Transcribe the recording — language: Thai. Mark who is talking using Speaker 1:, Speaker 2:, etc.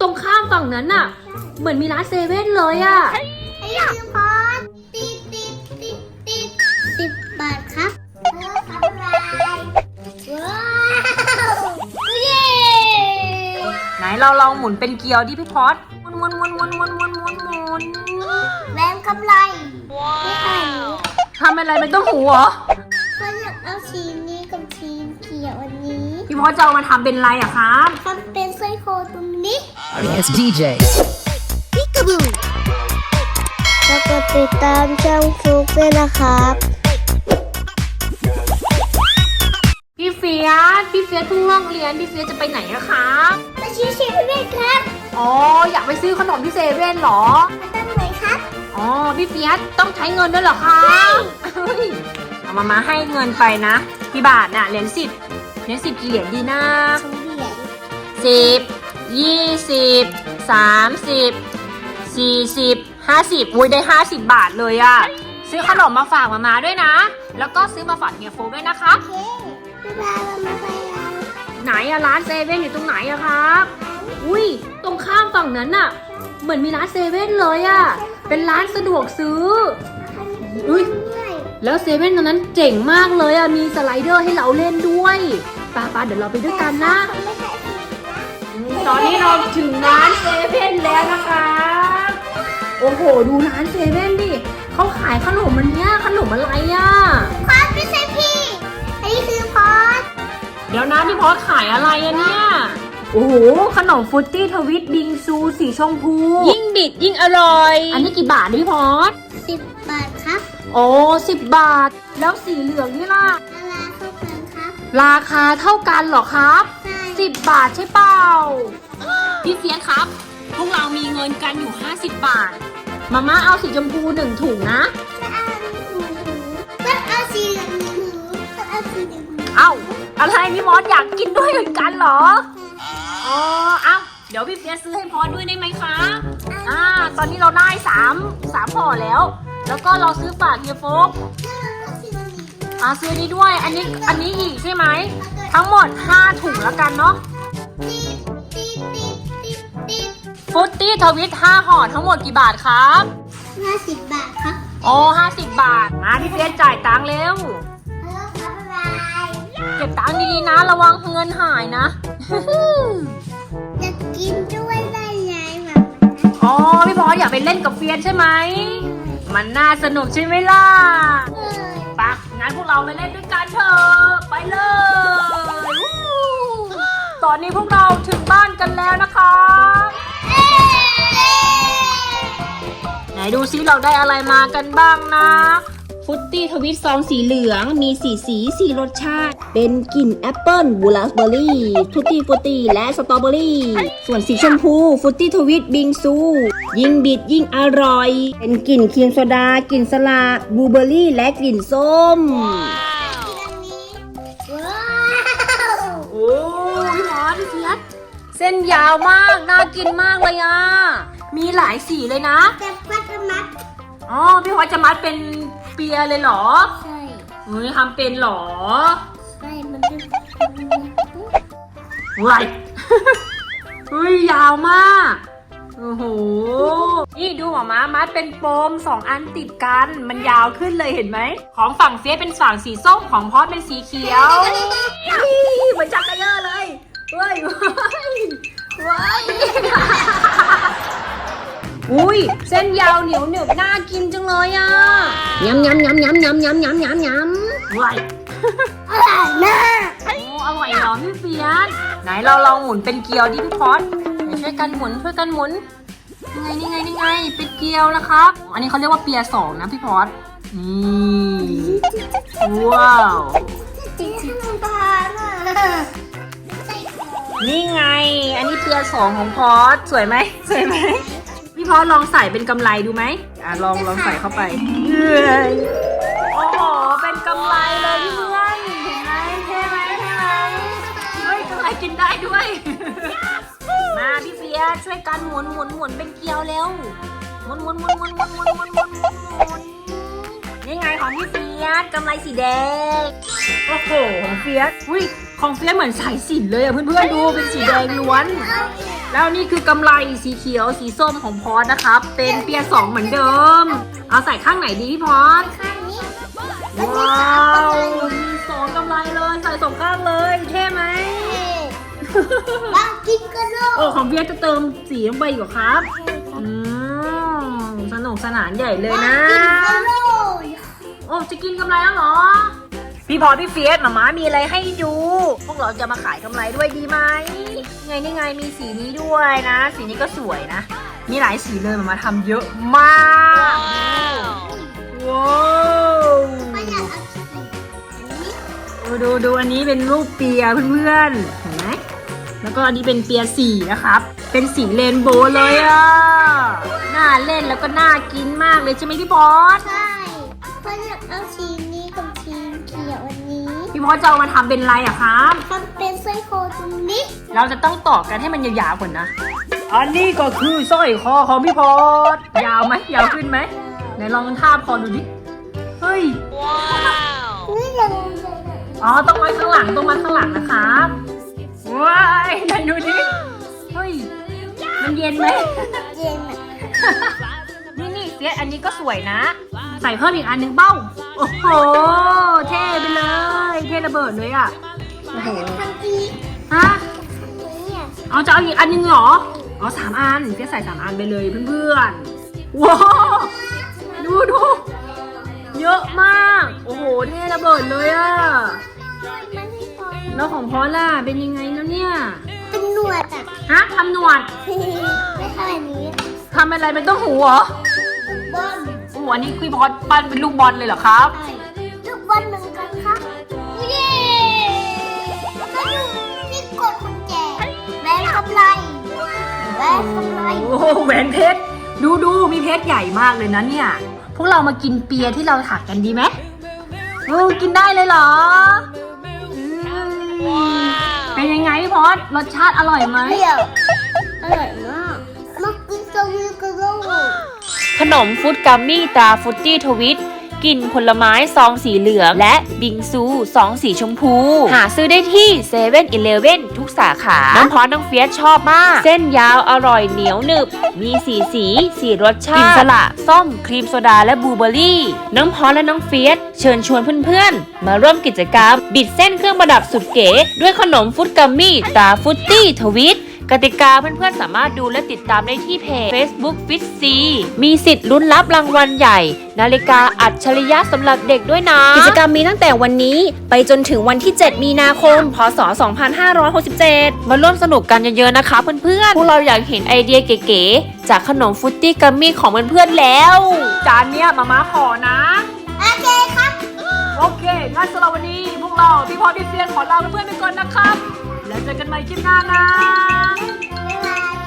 Speaker 1: ตรงข้ามฝั่งนั้นน่ะ เหมือนมีร้านเซเว่นเลยอะ
Speaker 2: ไอ้คือพอดติดติดติดติดสิบบาทครับเออครับว้าวเย้
Speaker 1: ไหนเราลองหมุนเป็นเกียวดิพี่พอดหมุนหมุนหมุนหมุนหมุนหมุนหมุนหมุน
Speaker 2: แบงค์กำไรไม่ใช่
Speaker 1: ทำอะไรเป็นต้องหูเหรอ
Speaker 2: เขาอยากเอาชีนี้กับชีนเขียวอันนี้
Speaker 1: พี่พอดจะเอามาทำเป็นอะไรอะครับ
Speaker 2: ทำเป็นสร้อยคอตรง นี้
Speaker 3: It's DJ.
Speaker 2: พิกาบูแล้วก็ติดตามช่องฟลุกด้วยนะครับ
Speaker 1: พี่เฟียสพี่เฟียสเพิ่งเลิกเรียน พี่เฟียสจะไปไหนอะครับ
Speaker 2: มาชี้เชฟด้วยครับ
Speaker 1: อ๋ออยากไปซื้อขนมที่เซเว่นเหรอ
Speaker 2: มาตั้งไหนครับ
Speaker 1: อ๋อพี่เฟียสต้องใช้เงินด้วยเหรอครับเฮ้ยเอามามาให้เงินไปนะพี่บาทน่ะเหรียญสิบเหรียญสิบกี่เหรียญดีนะ
Speaker 2: สองเหรียญ
Speaker 1: สิบ ยี่สิบสามสิบสี่สิบห้าสิบอุ้ยได้ห้าสิบบาทเลยอะซื้อขนมมาฝากมามาด้วยนะ แล้วก็ซื้อมาฝากเฮียโฟกด้วยนะครับ
Speaker 2: โอเคบ๊ายบายเรามาไปแล้ว
Speaker 1: ไหนอะร้านเซเว่นอยู่ตรงไหนอะครับ อุ้ยตรงข้ามฝั่งนั้นอะเหมือนมีร้านเซเว่นเลยอะเป็นร้านสะดวกซื้อ อุ๊ย
Speaker 2: ด้วย
Speaker 1: แล้วเซเว่นตรงนั้นเจ๋งมากเลยอะมีสไลเดอร์ให้เราเล่นด้วยป้าป้าเดี๋ยวเราไปด้วยกันนะ
Speaker 2: ไม่ใช่สิ
Speaker 1: ตอนนี้เราถึงร้านเซเว่นแล้วนะคะโอ้โห ดูร้านเซเว่นดิเขาขายขนมมันเนี้ยขนมอะไรอะ
Speaker 2: พอดไม่ใช่พี่ อันนี้คือพอด
Speaker 1: เดี๋ยวนะพี่พอสขายอะไรอะเนี่ยโอ้โห ขนมฟรุตตี้ทวิตบิงซูสีชมพู ยิ่งบิดยิ่งอร่อย อันนี้กี่บาทเนี่ยพี่พอส
Speaker 2: สิบบาทครับ
Speaker 1: โอ้สิบบาท แล้วสีเหลืองนี่ล่ะ
Speaker 2: นาราเข้ากันครับ
Speaker 1: ราคาเท่ากันเหรอครับ
Speaker 2: ใช่
Speaker 1: สิบบาทใช่เปล่า พี่เฟียสครับ พวกเรามีเงินกันอยู่ 50 บาท มาม่าเอาสีชมพูหนึ่งถุงนะ
Speaker 2: จะเอาหนึ่งหูต้องเอาสีเหลืองหนึ่งหูต้องเอาสีเหลืองหนึ่งหู
Speaker 1: เอ้าอะไรพี่มอสอยากกินด้วยเหมือนกันเหรอ อ๋อ เอ้า เดี๋ยวพี่เฟียสซื้อให้พอสด้วยได้ไหมคะ อ่า ตอนนี้เราได้สามสามห่อแล้ว แล้วก็เราซื้อฝากเฮียโฟก
Speaker 2: แล้วเราก็สีเหลืองอีกด้วย
Speaker 1: อ่าซื้อนี้ด้วย อันนี้ อันนี้อีกใช่ไหม ทั้งหมด 5 ถุงแล้วกันเนาะ
Speaker 2: ติดติดติดติดติด
Speaker 1: ฟุตตี้ทวิต5ห่อทั้งหมดกี่บาทครับ
Speaker 2: ห้าสิบบาทครับ
Speaker 1: โอ้50บาท มาพี่เฟียสจ่ายตังค์เร็ว
Speaker 2: แล้วครับอะไร
Speaker 1: เก็บตังค์ดีๆนะ ระวังเงินหายนะ
Speaker 2: จะกินด้วยได้ไงแบบ
Speaker 1: อ๋อพี่พอสอยากไปเล่นกับเฟียสใช่ไหม มันน่าสนุกใช่ไหมล่ะ
Speaker 2: เออ
Speaker 1: ปะงั้นพวกเราไปเล่นด้วยกันเถอะ อนนี้พวกเราถึงบ้านกันแล้วนะคะไหนดูซิเราได้อะไรมากันบ้างนะ ฟุตตี้ทวิตซองสีเหลืองมีสีสีสีรสชาติ เป็นกลิ่นแอปเปิลบูราสเบอร์รี่ทุตตี้ฟุตตี้และสตรอเบอรี่ ส่วนสีชมพู ฟุตตี้ทวิตบิงซู ยิ่งบิดยิ่งอร่อย เป็นกลิ่นเคียงโซดากลิ่นสลาบลูเบอร์รี่และกลิ่นส้ม เส้นยาวมาก น่ากินมากเลยอะ มีหลายสีเลยนะ
Speaker 2: แต่พัดมัด
Speaker 1: อ๋อ พี่พอสจะมัดเป็นเปียเลยเหรอ
Speaker 2: ใช่
Speaker 1: เฮ้ยทำเป็นเหรอ
Speaker 2: ใช่มันจะ
Speaker 1: ไรเฮ้ยยาวมาก โอ้โห นี่ดูหมาม้ามัดเป็นโปมสองอันติดกัน มันยาวขึ้นเลยเห็นไหม ของฝั่งเฟียสเป็นฝั่งสีส้ม ของพอสเป็นสีเขียวนี่เหมือนจักรยาน เลยเว้ยเว้ยเว้ยอุ้ยเส้นยาวเหนียวหนึบน่ากินจังเลยอะยำยำยำยำยำยำยำยำยำว้ย
Speaker 2: อร่อยมาก
Speaker 1: โอ้อร่อยเหรอพี่เฟียสไหนเราลองหมุนเป็นเกลียวดิพี่พอดไหนช่วยกันหมุนช่วยกันหมุนนี่ไงนี่ไงนี่ไงเป็นเกลียวนะครับ อันนี้เขาเรียกว่าเปียสองนะพี่พอดนี่ว้าว
Speaker 2: ติดขนมปังอะใส่ของ
Speaker 1: นี่ไง อันนี้เปียสองของพอดสวยไหมสวยไหมพี่พอดลองใส่เป็นกำไรดูไหมอะลองลองใส่เข้าไปเย้ยโอ้โหเป็นกำไรเลยเพื่อนเห็นไหมเท่ไหมเท่ไหมเฮ้ยกำไรกินได้ด้วย มาพี่เฟียช่วยกันหมุนหมุนหมุนเป็นเกลียวเร็วหมุนหมุนหมุนหมุนหมุนหมุนหมุนหมุนหมุนนี่ไงของพี่เฟียสกำไรสีแดงโอ้โหของเฟียสอุ้ย ของเฟียสเหมือนสายสิญจนเลยอะเพื่อนๆดูเป็นสีแดงล้วน แล้วนี่คือกำไรสีเขียวสีส้มของพอสนะครับ เป็นเปียร์สองเหมือนเดิม เอาใส่ข้างไหนดีพี่พอส
Speaker 2: ข้างนี้
Speaker 1: ว้าวมีสองกำไรเลยใส่สองข้างเลยเท่ไหม
Speaker 2: บางกินก็โล
Speaker 1: โอ้ของเฟียสจะเติมสีลงไปอีกเหรอครับอืมสนุกสนานใหญ่เลยนะ
Speaker 2: กินก็โล
Speaker 1: โอ้จะกินกำไรแล้วเหรอ พี่พอพี่เฟียสหมาม้ามีอะไรให้ดู พวกเราจะมาขายกำไรด้วยดีไหมไงนี่ไงมีสีนี้ด้วยนะ สีนี้ก็สวยนะ มีหลายสีเลยหมามาทำเยอะมากว้าว
Speaker 2: ไม่อยากเอาสีนี้
Speaker 1: ดูดูดูอันนี้เป็นรูปเปียเพื่อนๆเห็นไหมแล้วก็อันนี้เป็นเปียสีนะครับ เป็นสีเรนโบว์เลยอะน่าเล่นแล้วก็น่ากินมากเลยใช่ไหมพี่บอส
Speaker 2: ใช่เพราะอยากเอาสีนี้ นี้
Speaker 1: พี่บอสจะเอามาทำเป็นอะไรอะครับ
Speaker 2: ทำเป็นสร้อยคอตรงนี้
Speaker 1: เราจะต้องต่อกันให้มันยาวๆก่อนนะ อันนี้ก็คือสร้อยคอของพี่พอดยาวไหมยาวขึ้นไหมไหนลองทาบคอดูดิ เฮ้ย
Speaker 2: นี่ยัง
Speaker 1: อ๋อต้องไว้ข้างหลังต้องไว้ข้างหลังนะครับว้ายไหนดูดิ เฮ้ย มันเย็นไหม
Speaker 2: เย็นอะ
Speaker 1: นี่นี่ เสียอันนี้ก็สวยนะ ใส่เพิ่มอีกอันหนึงเบ้า โอ้โห เท่ไปเลย เท่ระเบิดเลยอะโอ้โห
Speaker 2: ทำอี
Speaker 1: ฮะ
Speaker 2: นี่อะ
Speaker 1: เอาจะเอาอีกอันหนึงเหรออ๋อสามอันเพียใส่สามอันไปเลยเพื่อนๆว้าวดูดูเยอะมาก โอ้โห เท่ระเบิดเลยอะ
Speaker 2: มันไม่พอ
Speaker 1: แล้วของพอล่ะ เป็นยังไงแล้วเนี่ย
Speaker 2: เป็นหนวดอะ
Speaker 1: ฮะทำหนวด
Speaker 2: ไม่เท่าอันนี้
Speaker 1: ทำอะไรเป็นต้มหูเหรอ
Speaker 2: บอล
Speaker 1: โอ้โหอันนี้คือพอปั้นเป็นลูกบอลเลยเหรอครับ
Speaker 2: ลูกบอลเหมือนกันครับเย้ก็ดูที่กดกุญแจแบนกำไรแบนกำไร
Speaker 1: โอ้โหแหวนเพชร ดูดูมีเพชรใหญ่มากเลยนะเนี่ย พวกเรามากินเปียที่เราถักกันดีไหมเออกินได้เลยเหรออืมเป็นยังไงพี่พอดรสชาติอร่อยไหม
Speaker 2: เปรี้ยวอร่อยมากมากินสวีทกันแล้ว
Speaker 3: ขนมฟุตกัมมี่ตราฟุตตี้ทวิตกลิ่นผลไม้ซองสีเหลือง และบิงซูซองสีชมพู หาซื้อได้ที่เซเว่นอีเลฟเว่นทุกสาขา น้ำพอน้องเฟียสชอบมาก เส้นยาวอร่อยเหนียวหนึบ มีสีสีสีรสชาติกลิ่นสละ ส้ม ครีมโซดาและบลูเบอร์รี่ น้องพอและน้องเฟียสเชิญชวนเพื่อนๆ มาร่วมกิจกรรม บิดเส้นเครื่องประดับสุดเก๋ ด้วยขนมฟุตกัมมี่ตราฟุตตี้ทวิต กติกาเพื่อนๆสามารถดูและติดตามได้ที่เพจ Facebook f i t c มีสิทธิ์ลุ้นรับรางวัลใหญ่ นาฬิกาอัจฉริยะสำหรับเด็กด้วยนะ
Speaker 4: กิจกรรมมีตั้งแต่วันนี้ ไปจนถึงวันที่ 7 มีนาคม พศ 2567
Speaker 3: มาร่วมสนุกกันเยอะๆนะคะเพื่อนๆ พวกเราอยากเห็นไอเดียเก๋ๆ จากขนมฟุตตี้กัมมี่ของเพื่อนๆแล้ว
Speaker 1: จานเนี้ยมาม่าขอนะ
Speaker 2: โอเคครับ
Speaker 1: โอเคงั้นสำหรับวันนี้พวกเราพี่พอพี่เฟียนขอลาเพื่อนๆไปก่อนนะครับ แล้วเจอกันใหม่คลิปหน้านะ
Speaker 2: บ๊ายบาย